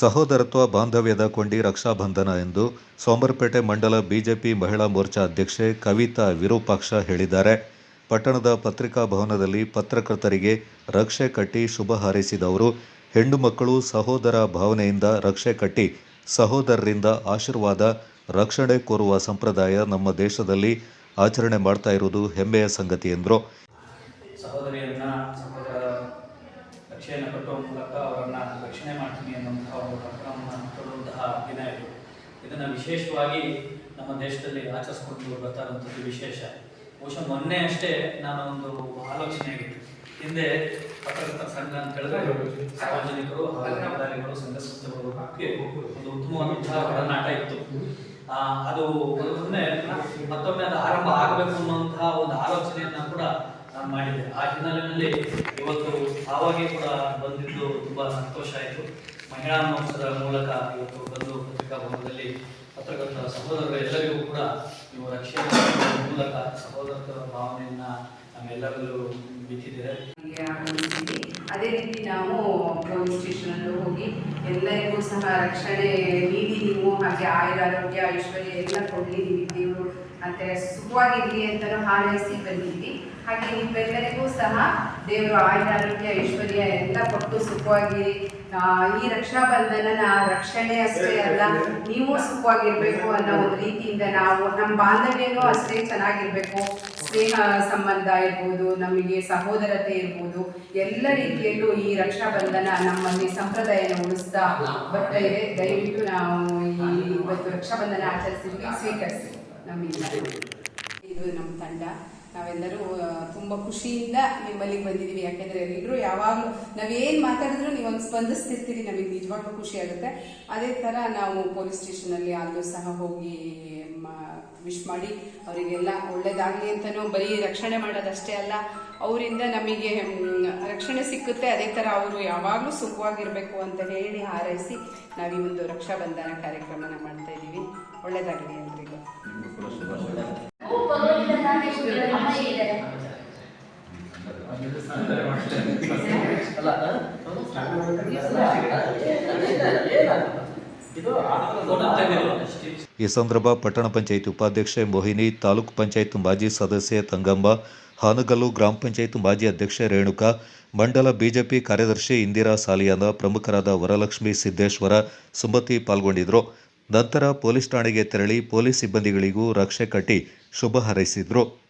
ಸಹೋದರತ್ವ ಬಾಂಧವ್ಯದ ಕೊಂಡಿ ರಕ್ಷಾಬಂಧನ ಎಂದು ಸೋಮರಪೇಟೆ ಮಂಡಲ ಬಿಜೆಪಿ ಮಹಿಳಾ ಮೋರ್ಚಾ ಅಧ್ಯಕ್ಷೆ ಕವಿತಾ ವಿರೂಪಾಕ್ಷ ಹೇಳಿದ್ದಾರೆ. ಪಟ್ಟಣದ ಪತ್ರಿಕಾ ಭವನದಲ್ಲಿ ಪತ್ರಕರ್ತರಿಗೆ ರಕ್ಷೆ ಕಟ್ಟಿ ಶುಭ ಹಾರೈಸಿದವರು. ಹೆಣ್ಣು ಮಕ್ಕಳು ಸಹೋದರ ಭಾವನೆಯಿಂದ ರಕ್ಷೆ ಕಟ್ಟಿ ಸಹೋದರರಿಂದ ಆಶೀರ್ವಾದ, ರಕ್ಷಣೆ ಕೋರುವ ಸಂಪ್ರದಾಯ ನಮ್ಮ ದೇಶದಲ್ಲಿ ಆಚರಣೆ ಮಾಡ್ತಾ ಇರುವುದು ಹೆಮ್ಮೆಯ ಸಂಗತಿ ಎಂದರು. ಸಹೋದರಿಯನ್ನ ಸಹೋದರ ರಕ್ಷೆಯನ್ನು ಕಟ್ಟುವ ಮೂಲಕ ಅವರನ್ನು ರಕ್ಷಣೆ ಮಾಡ್ತೀನಿ ಅನ್ನುವಂತಹ ಒಂದು ಕಾರ್ಯಕ್ರಮವನ್ನು ಕೊಡುವಂತಹ ದಿನ ಇದು. ಇದನ್ನು ವಿಶೇಷವಾಗಿ ನಮ್ಮ ದೇಶದಲ್ಲಿ ಆಚರಿಸ್ಕೊಂಡು ಬರ್ತಾರಂಥದ್ದು ವಿಶೇಷ. ಬಹುಶಃ ಮೊನ್ನೆ ಅಷ್ಟೇ ನಾನು ಒಂದು ಆಲೋಚನೆ ಆಗಿತ್ತು. ಹಿಂದೆ ಪತ್ರಕರ್ತರ ಸಂಘ ಅಂತ ಹೇಳಿದ್ರೆ ಸಾರ್ವಜನಿಕರು ಹಾಗೂ ಸಂಘ ಸಂಸ್ಥೆಗಳು ಒಂದು ಉತ್ತಮವಾದಂತಹ ಒಡನಾಟ ಇತ್ತು. ಅದು ಮೊನ್ನೆ ಮತ್ತೊಮ್ಮೆ ಅದು ಆರಂಭ ಆಗಬೇಕು ಅನ್ನುವಂತಹ ಒಂದು ಆಲೋಚನೆಯನ್ನ ಕೂಡ ನಾನು ಮಾಡಿದ್ದೆ. ಆ ಹಿನ್ನೆಲೆಯಲ್ಲಿ ಇವತ್ತು ಆವಾಗೇ ಕೂಡ ಬಂದಿದ್ದು ತುಂಬಾ ಸಂತೋಷ ಆಯಿತು. ಮಹಿಳಾ ಮಹೋತ್ಸವದ ಮೂಲಕ ಇವತ್ತು ಬಂದು ಪತ್ರಿಕಾ ಭವನದಲ್ಲಿ ಪತ್ರಕರ್ತರ ಸಹೋದರರು ಎಲ್ಲರಿಗೂ ಕೂಡ ನೀವು ರಕ್ಷಣೆ ಮೂಲಕ ಸಹೋದರತ್ವ ಭಾವನೆಯನ್ನ ನಮ್ಮೆಲ್ಲರಲ್ಲೂ ಬಿತ್ತಿದ್ದೀರಾ ಅದೇ ರೀತಿ ನಾವು ಪೊಲೀಸ್ ಸ್ಟೇಷನಲ್ಲೂ ಹೋಗಿ ಎಲ್ಲರಿಗೂ ಸಹ ರಕ್ಷಣೆ ನೀಡಿ ನೀವು ಹಾಗೆ ಆಯುರಾರೋಗ್ಯ, ಐಶ್ವರ್ಯ ಎಲ್ಲ ಕೊಡಲಿ ದೇವರು ಮತ್ತೆ ಸುಖವಾಗಿರಲಿ ಅಂತಲೂ ಹಾರೈಸಿ ಬಂದಿದ್ವಿ ಹಾಗೆ ನಿಮ್ಮೆಲ್ಲರಿಗೂ ಸಹ ದೇವರು ಆಯುರಾರೋಗ್ಯ ಐಶ್ವರ್ಯ ಎಲ್ಲ ಕೊಟ್ಟು ಸುಖವಾಗಿರಿ ಆ, ಈ ರಕ್ಷಾಬಂಧನನ ರಕ್ಷಣೆ ಅಷ್ಟೇ ಅಲ್ಲ ನೀವು ಸುಖವಾಗಿರ್ಬೇಕು ಅನ್ನೋ ಒಂದು ರೀತಿಯಿಂದ ನಾವು ನಮ್ಮ ಬಾಂಧವ್ಯನೂ ಅಷ್ಟೇ ಚೆನ್ನಾಗಿರ್ಬೇಕು. ಸ್ನೇಹ ಸಂಬಂಧ ಇರ್ಬೋದು ನಮಗೆ ಸಹೋದರತೆ ಇರ್ಬೋದು ಎಲ್ಲ ರೀತಿಯಲ್ಲೂ ಈ ರಕ್ಷಾಬಂಧನ ನಮ್ಮಲ್ಲಿ ಸಂಪ್ರದಾಯನ ಉಳಿಸ್ತಾ ಬರ್ತಾ ಇದೆ. ದಯವಿಟ್ಟು ನಾವು ಈ ಇವತ್ತು ರಕ್ಷಾಬಂಧನ ಆಚರಿಸಿ ಸ್ವೀಕರಿಸಿ. ನಮ್ಮಿಂದ ಇದು ನಮ್ಮ ತಂಡ ನಾವೆಲ್ಲರೂ ತುಂಬಾ ಖುಷಿಯಿಂದ ನಿಮ್ಮಲ್ಲಿ ಬಂದಿದ್ದೀವಿ. ಯಾಕೆಂದ್ರೆ ಎಲ್ಲರೂ ಯಾವಾಗಲೂ ನಾವೇನು ಮಾತಾಡಿದ್ರು ನೀವು ಒಂದ್ ಸ್ಪಂದಿಸ್ತಿರ್ತೀರಿ, ನಮಗೆ ನಿಜವಾಗ್ಲೂ ಖುಷಿ ಆಗುತ್ತೆ. ಅದೇ ಥರ ನಾವು ಪೊಲೀಸ್ ಸ್ಟೇಷನಲ್ಲಿ ಅಲ್ಲೂ ಸಹ ಹೋಗಿ ವಿಶ್ ಮಾಡಿ, ಅವರಿಗೆಲ್ಲ ಒಳ್ಳೇದಾಗಲಿ ಅಂತಲೂ ಬರೀ ರಕ್ಷಣೆ ಮಾಡೋದಷ್ಟೇ ಅಲ್ಲ, ಅವರಿಂದ ನಮಗೆ ರಕ್ಷಣೆ ಸಿಕ್ಕುತ್ತೆ. ಅದೇ ಥರ ಅವರು ಯಾವಾಗಲೂ ಸುಖವಾಗಿರಬೇಕು ಅಂತ ಹೇಳಿ ಹಾರೈಸಿ ನಾವು ಈ ಒಂದು ರಕ್ಷಾಬಂಧನ ಕಾರ್ಯಕ್ರಮನ ಮಾಡ್ತಾ ಇದ್ದೀವಿ. ಒಳ್ಳೇದಾಗಲಿ ಎಲ್ರಿಗೂ. ಈ ಸಂದರ್ಭ ಪಟ್ಟಣ ಪಂಚಾಯತ್ ಉಪಾಧ್ಯಕ್ಷೆ ಮೋಹಿನಿ, ತಾಲೂಕು ಪಂಚಾಯತ್ ಮಾಜಿ ಸದಸ್ಯೆ ತಂಗಮ್ಮ, ಹಾನಗಲ್ಲು ಗ್ರಾಮ ಪಂಚಾಯತ್ ಮಾಜಿ ಅಧ್ಯಕ್ಷೆ ರೇಣುಕಾ, ಮಂಡಲ ಬಿಜೆಪಿ ಕಾರ್ಯದರ್ಶಿ ಇಂದಿರಾ ಸಾಲಿಯಾನ, ಪ್ರಮುಖರಾದ ವರಲಕ್ಷ್ಮಿ ಸಿದ್ದೇಶ್ವರ ಸುಮತಿ ಪಾಲ್ಗೊಂಡಿದ್ದರು. ನಂತರ ಪೊಲೀಸ್ ಠಾಣೆಗೆ ತೆರಳಿ ಪೊಲೀಸ್ ಸಿಬ್ಬಂದಿಗಳಿಗೂ ರಕ್ಷೆ ಕಟ್ಟಿ ಶುಭ ಹಾರೈಸಿದ್ರು.